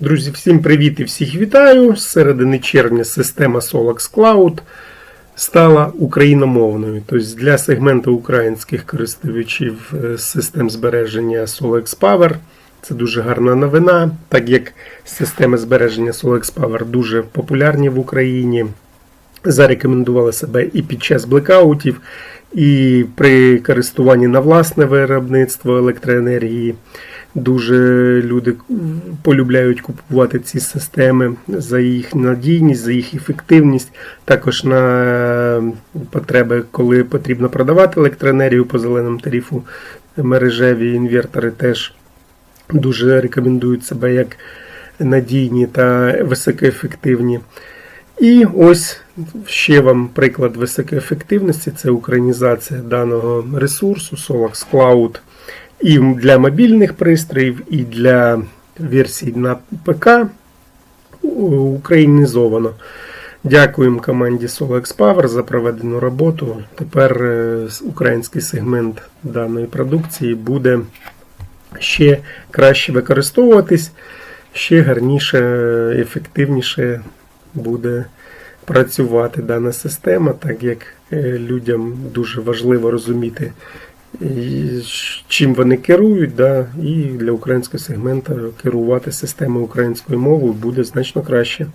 Друзі, всім привіт і всіх вітаю. З середини червня система Solax Cloud стала україномовною. Тобто для сегменту українських користувачів е, систем збереження Solex Power це дуже гарна новина, так як системи збереження Solex Power дуже популярні в Україні. Зарекомендували себе і під час блекаутів, і при користуванні на власне виробництво електроенергії. Дуже люди полюбляють купувати ці системи за їх надійність, за їх ефективність. Також на потреби, коли потрібно продавати електроенергію по зеленому тарифу, мережеві інвертори теж дуже рекомендують себе як надійні та високоефективні. І ось ще вам приклад високоефективності це українізація даного ресурсу Solax Cloud і для мобільних пристроїв, і для версій на ПК українізовано. Дякуємо команді Solex Power за проведену роботу. Тепер е, український сегмент даної продукції буде ще краще використовуватись, ще гарніше, ефективніше буде працювати дана система, так як е, людям дуже важливо розуміти, чим вони керують, да, і для українського сегменту керувати системою українською мовою буде значно краще.